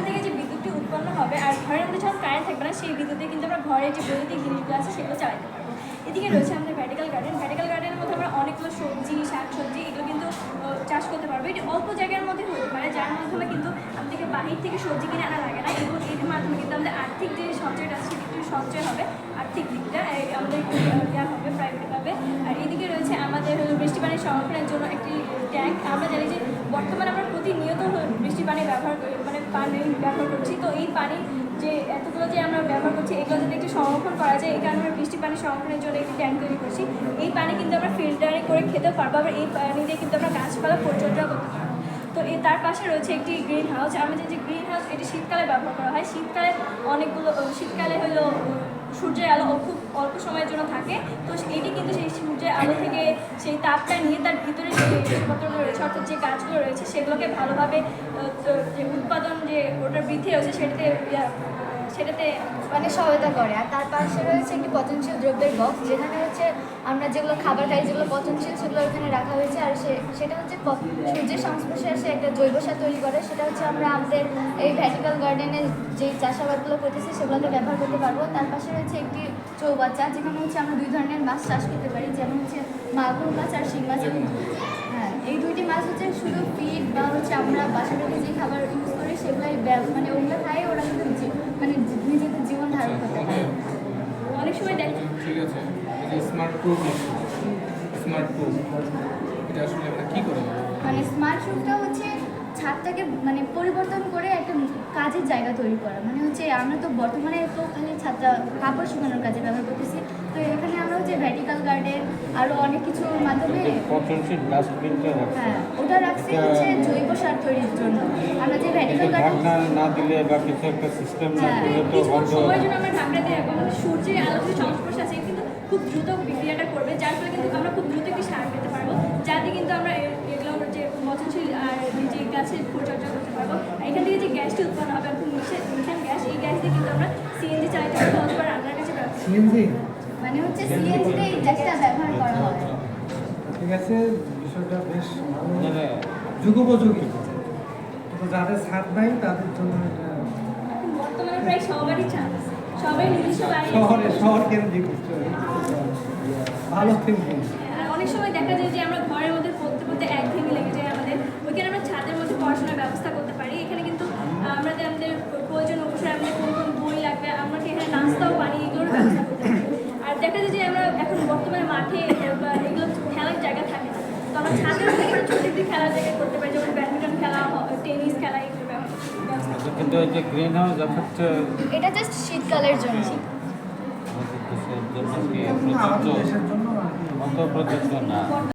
এখান থেকে যে বিদ্যুৎটি উৎপন্ন হবে আর ঘরের মধ্যে যখন কারেন্ট থাকবে না, সেই বিদ্যুতে কিন্তু আমরা ঘরের যে বৈদ্যুতিক জিনিসগুলো আছে সেগুলো চালাতে পারব। এদিকে রয়েছে আমাদের ভ্যাটিক্যাল গার্ডেন ভ্যাটিক্যাল গার্ডেনের মধ্যে আমরা অনেকগুলো সবজি শাক সবজি এগুলো কিন্তু চাষ করতে পারব। এটি অল্প জায়গার মধ্যে হতে পারে, যার মাধ্যমে কিন্তু আমাদেরকে বাহির থেকে সবজি কিনে আনা লাগে না এবং এর মাধ্যমে কিন্তু আমাদের আর্থিক যে সঞ্চয়টা আছে সেটা একটু সঞ্চয় হবে, আর্থিক দিকটা আমাদের দেওয়া হবে প্রাইভেটভাবে আর এদিকে রয়েছে আমাদের বৃষ্টি পানি সংরক্ষণের জন্য একটি ট্যাঙ্ক আমরা জানি যে বর্তমানে আমরা প্রতিনিয়ত বৃষ্টি পানি ব্যবহার করি মানে পানি ব্যবহার করছি। তো এই পানি যে এতগুলো যে আমরা ব্যবহার করছি, এগুলো যদি একটু সংরক্ষণ করা যায়, এই কারণে আমরা বৃষ্টি পানি সংরক্ষণের জন্য একটি ট্যাঙ্ক তৈরি করছি। এই পানি কিন্তু আমরা ফিল্টারিং করে খেতে পারব, আবার এই পানি দিয়ে কিন্তু আমরা গাছপালা পরিচর্যা করতে পারব। তো এ তার পাশে রয়েছে একটি গ্রিন হাউস জানি যে গ্রিন হাউস এটি শীতকালে ব্যবহার করা হয়। শীতকালে অনেকগুলো শীতকালে হলো সূর্যের আলো খুব অল্প সময়ের জন্য থাকে। তো এটি কিন্তু সেই সূর্যের আলো থেকে সেই তাপটা নিয়ে তার ভিতরে যে জিনিসপত্রগুলো রয়েছে, অর্থাৎ যে সেগুলোকে ভালোভাবে যে উৎপাদন যে ওটার বৃদ্ধি রয়েছে সেটাতে সেটাতে মানে সহায়তা করে। আর তার পাশে রয়েছে একটি পচনশীল দ্রব্যের বক্স যেখানে হচ্ছে আমরা যেগুলো খাবার খাই, যেগুলো পচনশীল, সেগুলো ওখানে রাখা হয়েছে। আর সে, সেটা হচ্ছে সূর্যের সংস্পর্শে এসে একটা জৈব সার তৈরি করে। সেটা হচ্ছে আমরা আমাদের এই ভ্যাটিক্যাল গার্ডেনে যে চাষাবাদগুলো করতেছি, সেগুলোতে ব্যবহার করতে পারব। তার পাশে রয়েছে একটি চৌবাচ্চা, যেখানে হচ্ছে আমরা দুই ধরনের মাছ চাষ করতে পারি। যেমন হচ্ছে মাগুর মাছ আর শিং মাছ। হ্যাঁ এই দুইটি মাছ হচ্ছে শুধু বা হচ্ছে আমরা বাসা থেকে যে খাবার ইউজ করি সেগুলাই মানে ওগুলো খাই ওরা কিন্তু মানে নিজেদের জীবন ধারণ করতে পারে। অনেক সময় দেখ ঠিক আছে। স্মার্ট প্রুফ স্মার্ট প্রুফ এটা আসলে আমরা কী করে মানে স্মার্ট রুমটা হচ্ছে ছাদটাকে মানে পরিবর্তন করে একটা কাজের জায়গা তৈরি করা। মানে হচ্ছে আমরা তো বর্তমানে তো খালি ছাদটা কাপড় শুকানোর কাজে ব্যবহার করতেছি। তো এখানে আমরা ভ্যাটিক্যাল গার্ডেন আরও অনেক কিছুর মাধ্যমে হ্যাঁ ওটা রাখছি হচ্ছে জৈব সার তৈরির জন্য। আমরা যে ভ্যাটিক্যাল গার্ডেন না দিলে বা কিছু একটা সিস্টেম না হ্যাঁ, দিলে তো সময়ের জন্য আমরা ঢাকনা দিয়ে আমাদের সূর্যের আলো যে সংস্পর্শ আছে কিন্তু খুব দ্রুত বিক্রিয়াটা করবে যার ফলে কিন্তু আমরা খুব দ্রুত একটি সার পেতে পারব যাতে কিন্তু আমরা এগুলো যে পচনশীল আর এই যে গাছের পরিচর্যা করতে পারব। এখান থেকে যে গ্যাসটি উৎপন্ন হবে মিশন গ্যাস এই গ্যাস দিয়ে কিন্তু আমরা সিএনজি চালিত অথবা রান্নার কাছে ব্যবহার সিএনজি মানে হচ্ছে সিএনজিতে এই গ্যাসটা ব্যবহার করা হয়। ঠিক আছে বিষয়টা বেশ মানে যুগোপযোগী। তো যাদের ছাদ নাই তাদের জন্য এটা বর্তমানে প্রায় সবারই চান্স সবাই নিজস্ব বাড়ি শহরে শহর কেন্দ্রিক ভালো থিঙ্কিং আর অনেক সময় দেখা যায় যে আমরা ঘরের মধ্যে পড়তে পড়তে একঘেয়েমি লেগে যায় আমাদের ওইখানে আমরা ছাদের মধ্যে পড়াশোনার ব্যবস্থা করতে পারি এখানে কিন্তু আহ, আমরা যে আমাদের প্রয়োজন অনুসারে আমাদের কোন কোন বই লাগবে আমরা কি এখানে নাস্তাও পানি এগুলোর ব্যবস্থা করতে পারি আর দেখা যায় যে আমরা এখন বর্তমানে মাঠে এগুলো খেলার জায়গা থাকে। না তো আমরা ছাদের ছোট একটি খেলার জায়গা করতে পারি যেমন ব্যাডমিন্টন খেলা টেনিস খেলা এগুলো আচ্ছা, কিন্তু এই যে গ্রিন হাউস এফেক্ট এটা জাস্ট শীতকালের জন্য। কি প্রযোজ্য? প্রযোজ্য না?